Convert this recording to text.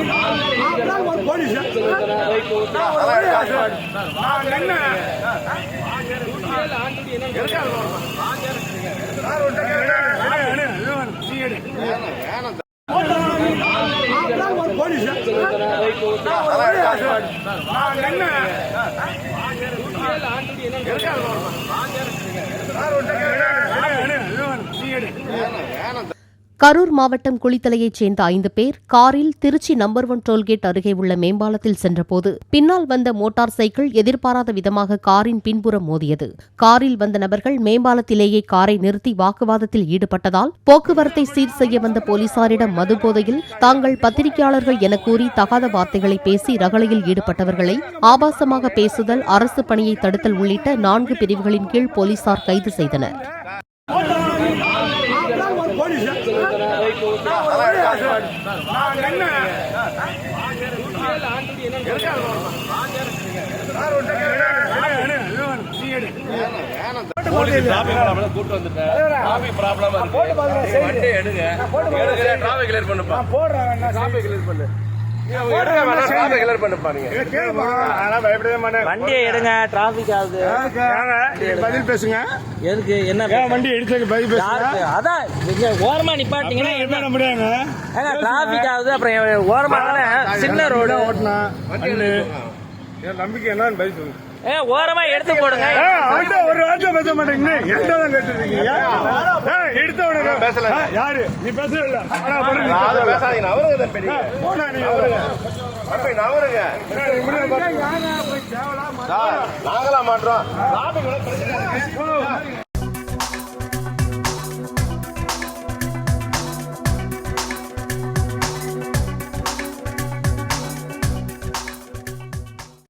அப்புறம் ஒரு போலீஸ். நான் ஒரு என்ன போலீஸ். நான் ஆசை. நான் என்ன கரூர் மாவட்டம் குளித்தலையைச் சேர்ந்த ஐந்து பேர் காரில் திருச்சி நம்பர் ஒன் டோல்கேட் அருகே உள்ள மேம்பாலத்தில் சென்றபோது பின்னால் வந்த மோட்டார் சைக்கிள் எதிர்பாராத விதமாக காரின் பின்புறம் மோதியது. காரில் வந்த நபர்கள் மேம்பாலத்திலேயே காரை நிறுத்தி வாக்குவாதத்தில் ஈடுபட்டதால் போக்குவரத்தை சீர் செய்ய வந்த போலீசாரிடம் மது போதையில் தாங்கள் பத்திரிகையாளர்கள் என கூறி தகாத வார்த்தைகளை பேசி ரகளையில் ஈடுபட்டவர்களை ஆபாசமாக பேசுதல் அரசு பணியை தடுத்தல் உள்ளிட்ட நான்கு பிரிவுகளின் கீழ் போலீசார் கைது செய்தனர் அப்புறம் ஒரு போலீஸ் நான் ஒரு வழி ஆசை. நான் என்ன போலீஸ் டிராபிக் ப்ராப்ளம் கூட்டு வந்துட்டேன் ப்ராப்ளம் இருக்கு வண்டி எடுங்க. எடுங்க டிராபிக் கிளியர் பண்ணுப்பா. டிராபிக் கிளியர் பண்ணு. வண்டியை எடுங்க டிராபிக் ஆகுது. பதில் பேசுங்க. எதுக்கு? என்ன வண்டி எடுத்து பதில் பேசுங்க? அதான் நீங்க ஓரமா நிப்பாட்டீங்கன்னா என்ன? என்ன முடியாங்க ஏங்க டிராபிக் ஆகுது அப்புறம் ஓரமா தானே சின்ன ரோடு ஓட்டினா நம்பிக்கை என்னன்னு பதில் சொல்லுங்க. ஓரமா எடுத்து போடுங்க. அவன்கிட்ட ஒரு வார்த்தை பேச மாட்டேங்க என்கிட்ட தான் கேட்டுருக்கீங்க. எடுத்த உடனே பேசல. யாரு? நீ பேசல இல்ல. பேசாதீங்க. அவருங்க பெரிய. நீ. அவருங்க. பாருங்க. நாங்களா மாட்டோம்